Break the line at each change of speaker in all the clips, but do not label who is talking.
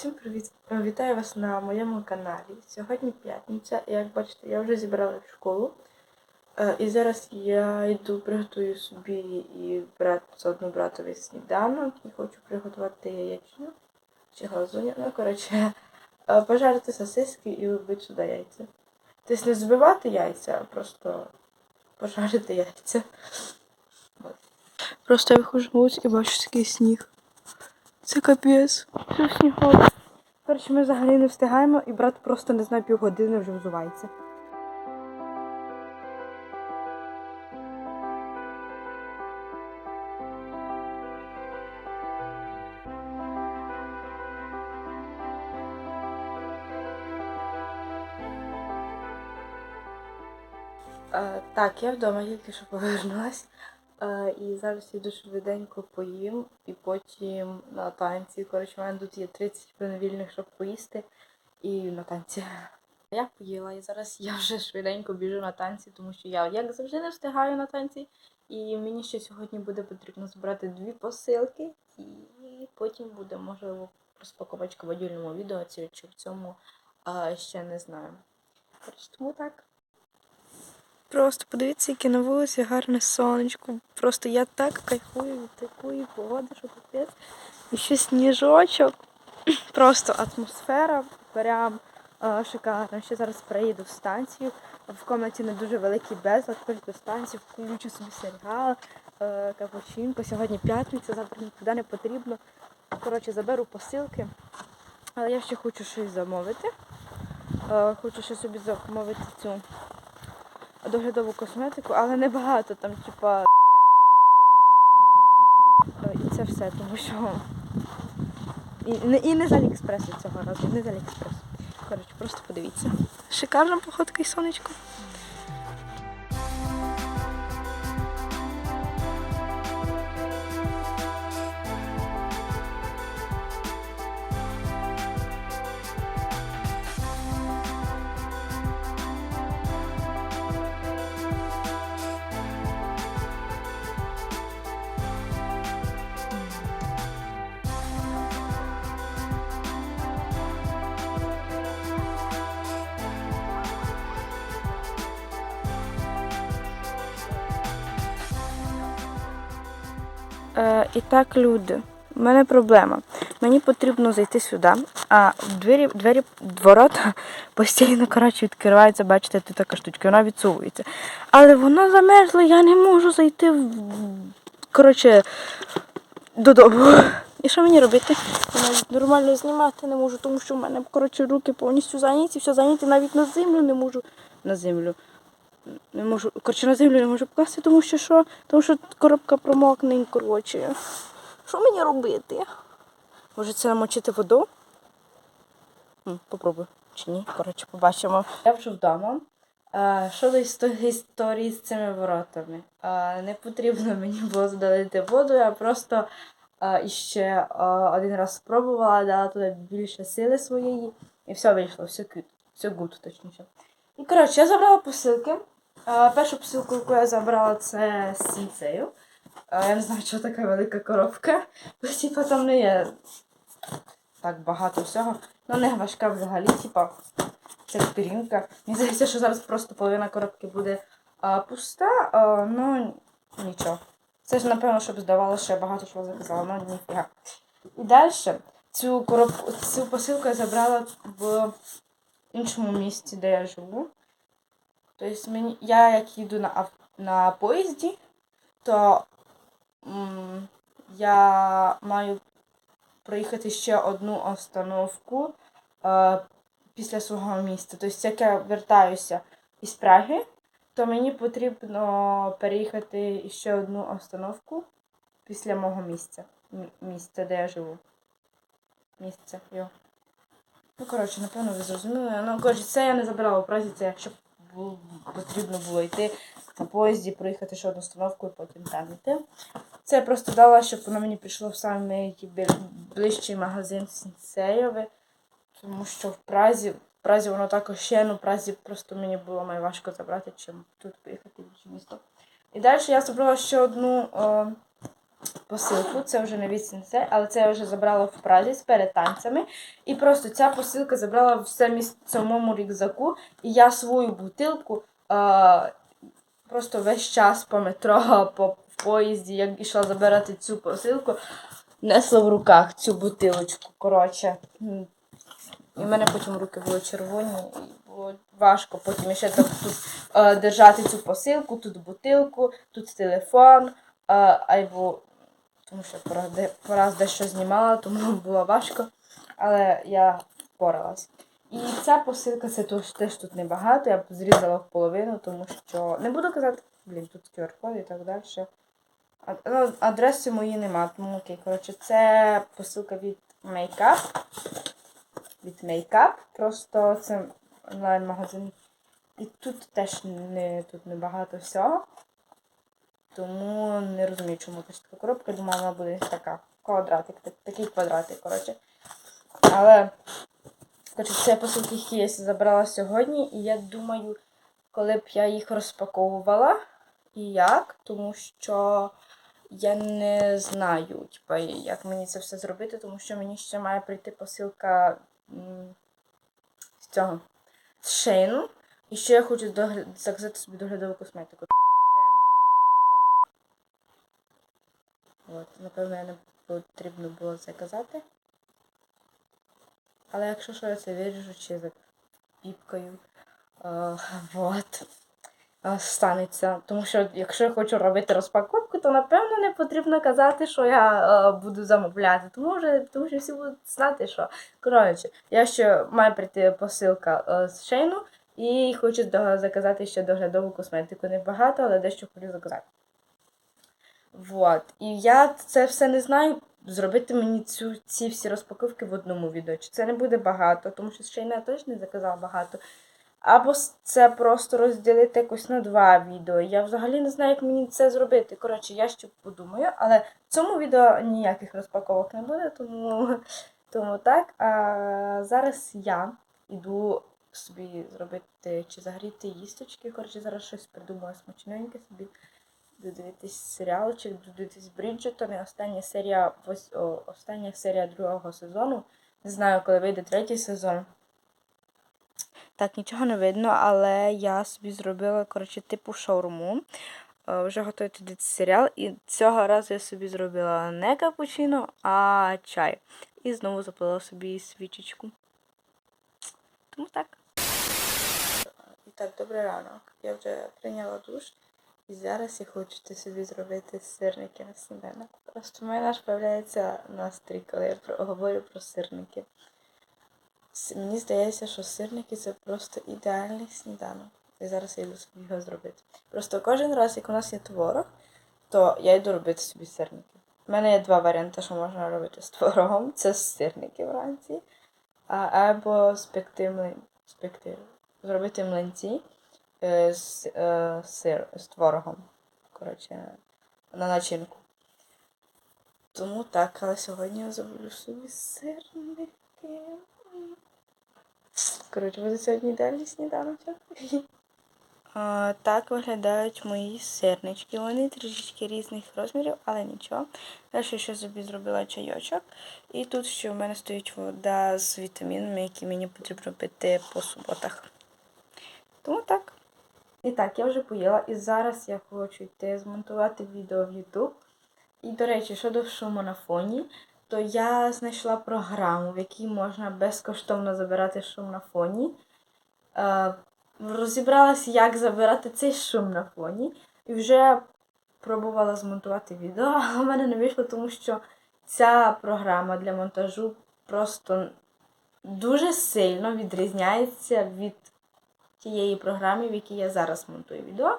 Всім привіт! Вітаю вас на моєму каналі. Сьогодні п'ятниця, як бачите, я вже зібрала в школу. Е, І зараз я йду приготую собі і брат, заодно братовий сніданок і хочу приготувати яєчню чи глазуню. Ну, коротше, е, пожарити сосиски і вбити сюди яйця. Тобто не збивати яйця, а просто пожарити яйця. Просто я виходжу на вулицю і бачу такий сніг. Це капець. Що снігом. Коротше, ми взагалі не встигаємо, і брат просто не знає півгодини вже взувається. Е, так, я вдома тільки що повернулась. Е, і зараз іду швиденько поїм, і потім на танці. Коротше, у мене тут є 30 хвилин вільних, щоб поїсти, і на танці. Я поїла, і зараз я вже швиденько біжу на танці, тому що я, як завжди, не встигаю на танці. І мені ще сьогодні буде потрібно збирати дві посилки, і потім буде, можливо, розпаковочка в отдільному відео, чи в цьому ще не знаю. Тому так. Просто подивіться, яке на вулиці гарне сонечко. Просто я так кайфую від такої погоди, що капець. І ще сніжочок. Просто атмосфера прям е, шикарна. Ще зараз приїду в станцію. В комнаті не дуже великий безлад, прийду до станції, включу собі серіал, е, капучинко. Сьогодні п'ятниця, завтра нікуди не потрібно. Коротше, заберу посилки. Але я ще хочу щось замовити. Е, хочу ще собі замовити цю доглядову косметику, але не багато там, типа кремчик І це все, тому що. І і не з Аліекспресу цього разу, не з Аліекспресу. Коротше, просто подивіться. Шикарна походка і сонечко. І так, люди, в мене проблема. Мені потрібно зайти сюди, а двері, двері ворота постійно коротше, відкриваються, бачите, тут така штучка, вона відсовується. Але вона замерзла, я не можу зайти в коротше, додому. І що мені робити? Я нормально знімати не можу, тому що в мене коротше, руки повністю зайняті, все зайняті, навіть на землю не можу. На землю. Не можу, коротше, на землю не можу покласти, тому що що? Тому що коробка промокне коротше. Що мені робити? Може це намочити воду? Попробую. Чи ні? Коротше, побачимо. Я вже вдома. А, Щодо істо- історії з цими воротами. А, Не потрібно мені було залити воду, я просто а, іще а, один раз спробувала, дала туди більше сили своєї, і все вийшло, все кют, все гуд, точніше. І коротше, я забрала посилки. Першу посилку, яку я забрала, це з сінцею. Я не знаю, що така велика коробка. Бо типа там не є так багато всього. Ну не важка взагалі, типа це пірінка. Мені здається, що зараз просто половина коробки буде а, пуста, а, ну нічого. Це ж, напевно, щоб здавалося, що я багато чого заказала, ну ніфіга. І далі цю коробку, цю посилку я забрала в іншому місці, де я живу. Тобто мені, я як їду на, на поїзді, то м, я маю проїхати ще одну остановку е, після свого міста. Тобто, як я вертаюся із Праги, то мені потрібно переїхати ще одну остановку після мого місця. Місця, де я живу. Місце його. Ну, коротше, напевно, ви зрозуміли. Ну, коротше, це я не забирала в Празі, це якщо б бу- потрібно було йти на поїзді, проїхати ще одну остановку і потім там йти. Це я просто дала, щоб воно мені прийшло в самий ближчий магазин Сінсейове, тому що в Празі, в Празі воно також ще, ну в Празі просто мені було найважко забрати, чим тут поїхати в інше місто. І далі я забрала ще одну о, посилку. Це вже не відсінце, але це я вже забрала в Празі перед танцями. І просто ця посилка забрала в самому рюкзаку. І я свою бутилку е, просто весь час по метро, по в поїзді, як ішла забирати цю посилку, несла в руках цю бутилочку. Коротше. І в мене потім руки були червоні, і було важко потім ще так тут е, держати цю посилку, тут бутилку, тут телефон, е, або тому що пораз дещо знімала, тому було важко. Але я впоралась. І ця посилка це теж тут небагато, я б зрізала в половину, тому що не буду казати, блін, тут QR-код і так далі. Ну, адреси мої нема, тому окей. Коротше, це посилка від Makeup. Від Makeup. Просто це онлайн-магазин. І тут теж не, тут небагато всього. Тому не розумію, чому якась така коробка. Думала, вона буде така. Квадратик, так- такий квадратик, коротше. Але, коротше, це посилки, я забрала сьогодні, і я думаю, коли б я їх розпаковувала і як, тому що я не знаю, типа, як мені це все зробити, тому що мені ще має прийти посилка з цього з шейну. І ще я хочу догля- заказати собі доглядову косметику. От, напевно, я не потрібно було це казати. Але якщо що, я це виріжу чи за піпкою. Е, вот. Е, Станеться. Тому що якщо я хочу робити розпаковку, то напевно не потрібно казати, що я е, буду замовляти. Тому, вже, тому що всі будуть знати, що. Коротше, я ще має прийти посилка е, з шейну і хочу заказати ще доглядову косметику. Небагато, але дещо хочу заказати. Вот. І я це все не знаю. Зробити мені цю, ці всі розпаковки в одному відео. Чи це не буде багато, тому що ще й я теж не заказала багато. Або це просто розділити якось на два відео. Я взагалі не знаю, як мені це зробити. Коротше, я ще подумаю, але в цьому відео ніяких розпаковок не буде, тому, тому так. А зараз я йду собі зробити чи загріти їсточки. Коротше, зараз щось придумаю смачненьке собі. Буду дивитись серіалчик, буду дивитись Бріджертон. І остання серія, остання серія другого сезону. Не знаю, коли вийде третій сезон. Так, нічого не видно, але я собі зробила, коротше, типу шаурму. Е, Вже готую туди серіал. І цього разу я собі зробила не капучино, а чай. І знову заплила собі свічечку. Тому так. І так, добрий ранок. Я вже прийняла душ. І зараз я хочу собі зробити сирники на сніданок. Просто в мене аж появляється настрій, коли я говорю про сирники. Мені здається, що сирники це просто ідеальний сніданок. І зараз я йду собі його зробити. Просто кожен раз, як у нас є творог, то я йду робити собі сирники. У мене є два варіанти, що можна робити з творогом. Це сирники вранці. Або спекти млин... спекти. Зробити млинці з, е, сир, з творогом. Коротше, на начинку. Тому так, але сьогодні я зроблю собі сирники. Коротше, буде сьогодні ідеальний сніданочок. Так виглядають мої сирнички. Вони трішечки різних розмірів, але нічого. Далі ще собі зробила чайочок. І тут ще в мене стоїть вода з вітамінами, які мені потрібно пити по суботах. Тому так. І так, я вже поїла, і зараз я хочу йти змонтувати відео в YouTube. І, до речі, щодо шуму на фоні, то я знайшла програму, в якій можна безкоштовно забирати шум на фоні. Е, розібралася, як забирати цей шум на фоні. І вже пробувала змонтувати відео, але в мене не вийшло, тому що ця програма для монтажу просто дуже сильно відрізняється від тієї програми, в якій я зараз монтую відео.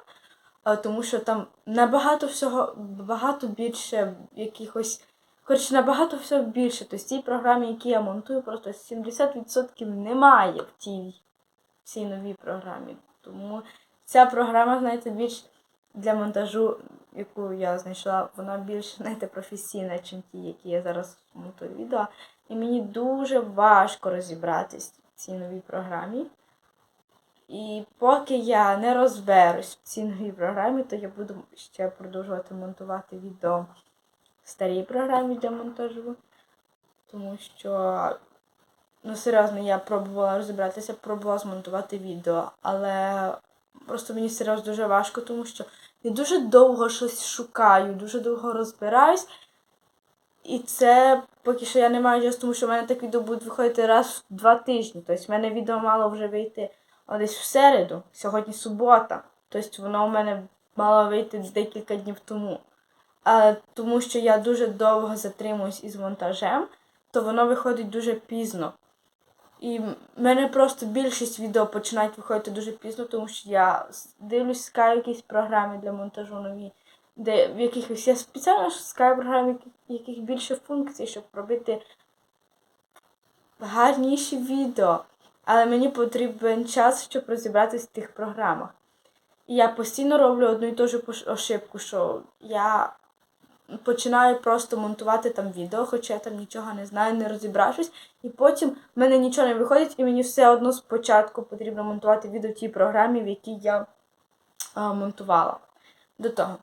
Тому що там набагато всього, багато більше якихось. Коротше, набагато всього більше. Тобто цій програмі, які я монтую, просто 70% немає в тій, в цій новій програмі. Тому ця програма, знаєте, більш для монтажу, яку я знайшла, вона більш, знаєте, професійна, ніж ті, які я зараз монтую відео. І мені дуже важко розібратись в цій новій програмі. І поки я не розберусь в цій новій програмі, то я буду ще продовжувати монтувати відео старій програмі для монтажу, тому що, ну серйозно, я пробувала розібратися, пробувала змонтувати відео, але просто мені серйозно дуже важко, тому що я дуже довго щось шукаю, дуже довго розбираюсь. І це поки що я не маю часу, тому що в мене так відео будуть виходити раз в два тижні. Тобто в мене відео мало вже вийти а, десь в середу, сьогодні субота. Тобто воно у мене мало вийти декілька днів тому. А тому що я дуже довго затримуюсь із монтажем, то воно виходить дуже пізно. І в мене просто більшість відео починають виходити дуже пізно, тому що я дивлюсь скай якісь програми для монтажу нові, де в якихось я спеціально скай програми, яких більше функцій, щоб робити гарніші відео. Але мені потрібен час, щоб розібратися в тих програмах. І я постійно роблю одну і ту ж ошибку, що я починаю просто монтувати там відео, хоча я там нічого не знаю, не розібравшись, і потім в мене нічого не виходить, і мені все одно спочатку потрібно монтувати відео в тій програмі, в якій я а, монтувала до того.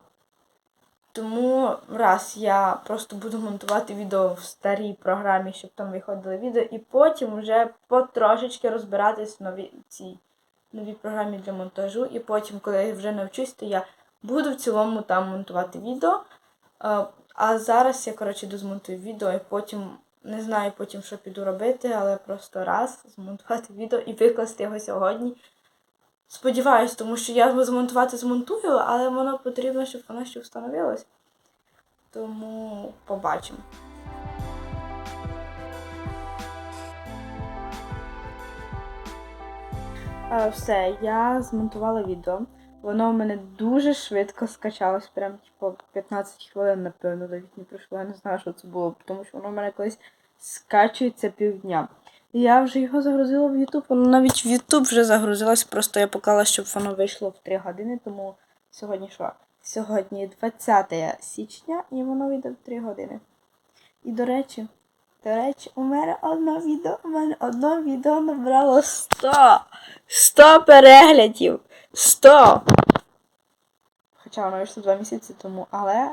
Тому раз я просто буду монтувати відео в старій програмі, щоб там виходили відео, і потім вже потрошечки розбиратись в новій цій новій програмі для монтажу. І потім, коли я вже навчусь, то я буду в цілому там монтувати відео. А, а зараз я, коротше, дозмонтую відео і потім не знаю потім, що піду робити, але просто раз змонтувати відео і викласти його сьогодні. Сподіваюсь, тому що я його змонтувати змонтую, але воно потрібно, щоб воно ще встановилось. Тому побачимо. Все, я змонтувала відео. Воно в мене дуже швидко скачалось, прям типу 15 хвилин, напевно, навіть не пройшло. Я не знаю, що це було, тому що воно в мене колись скачується півдня. Я вже його загрузила в YouTube, воно навіть в YouTube вже загрузилось, просто я поклала, щоб воно вийшло в 3 години, тому сьогодні що? Сьогодні 20 січня і воно вийде в 3 години. І до речі, до речі, у мене одне відео, у мене одне відео набрало 100! 100 переглядів! 100! Хоча воно вийшло 2 місяці тому, але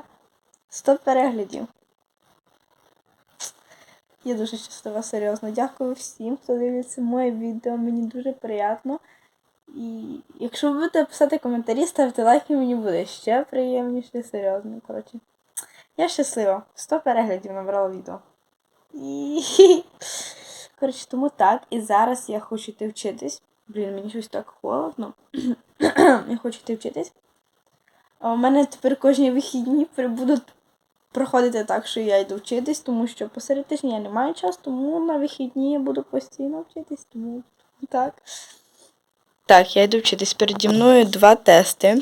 100 переглядів. Я дуже щаслива, серйозно. Дякую всім, хто дивиться моє відео. Мені дуже приємно. І якщо ви будете писати коментарі, ставте лайки, мені буде ще приємніше, серйозно. Коротше. Я щаслива. 100 переглядів набрала відео. І... Коротше, тому так. І зараз я хочу йти вчитись. Блін, мені щось так холодно. я хочу йти вчитись. А у мене тепер кожні вихідні при- будуть проходити так, що я йду вчитись, тому що посеред тижня я не маю часу, тому на вихідні я буду постійно вчитись, тому так. Так, я йду вчитись. Переді мною два тести.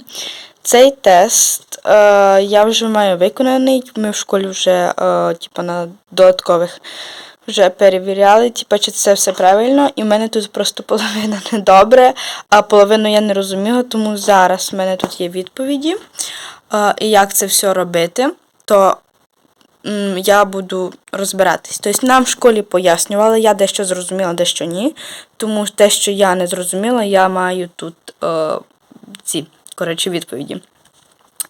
Цей тест е, я вже маю виконаний. Ми в школі вже е, типу, на додаткових вже перевіряли, типу, чи це все правильно. І в мене тут просто половина недобре, а половину я не розуміла, тому зараз в мене тут є відповіді. Е, і як це все робити, то я буду розбиратись. Тобто нам в школі пояснювали, я дещо зрозуміла, дещо ні. Тому те, що я не зрозуміла, я маю тут е, ці коротше, відповіді.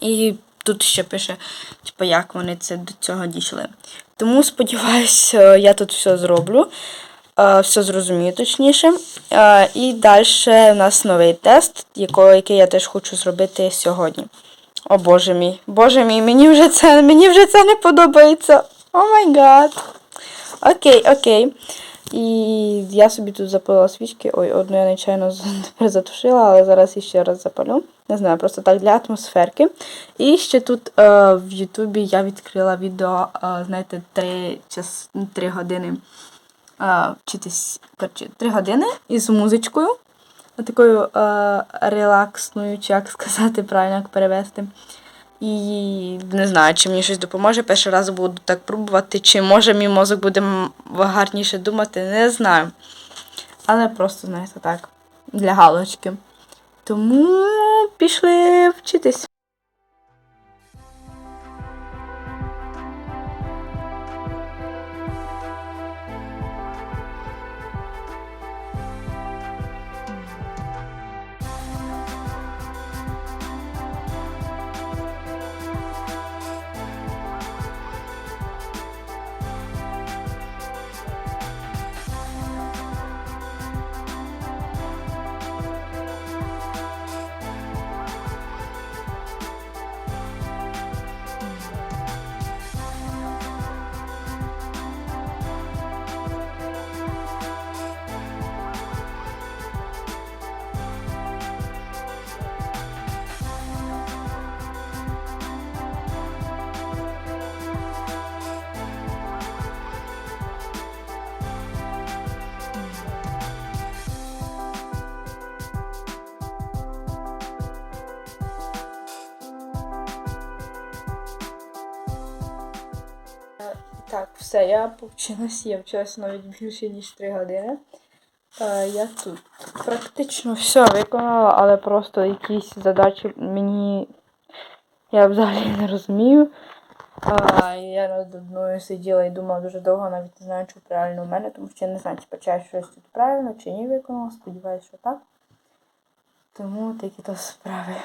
І тут ще пише, типу, як вони це до цього дійшли. Тому сподіваюся, я тут все зроблю, е, все зрозумію точніше. Е, І далі у нас новий тест, який я теж хочу зробити сьогодні. О боже мій, боже мій, мені вже це, мені вже це не подобається. О май гад. Окей, окей. І я собі тут запалила свічки. Ой, одну я нечайно затушила, але зараз іще раз запалю. Не знаю, просто так для атмосферки. І ще тут е, в Ютубі я відкрила відео, е, знаєте, 3, час, 3 години е, вчитись, коротше, 3 години із музичкою. Такою е, релаксною, чи як сказати, правильно як перевести. І не знаю, чи мені щось допоможе. Перший раз буду так пробувати, чи може мій мозок буде гарніше думати, не знаю. Але просто, знаєте, так, для галочки. Тому пішли вчитись. Так, все, я повчилась, я вчилася навіть більше, ніж 3 години. Е, я тут практично все виконала, але просто якісь задачі мені я взагалі не розумію. А, я над одною сиділа і думала дуже довго, навіть не знаю, чи правильно у мене, тому що я не знаю, чи почаю щось тут правильно, чи ні виконала. Сподіваюся, що так. Тому такі то справи.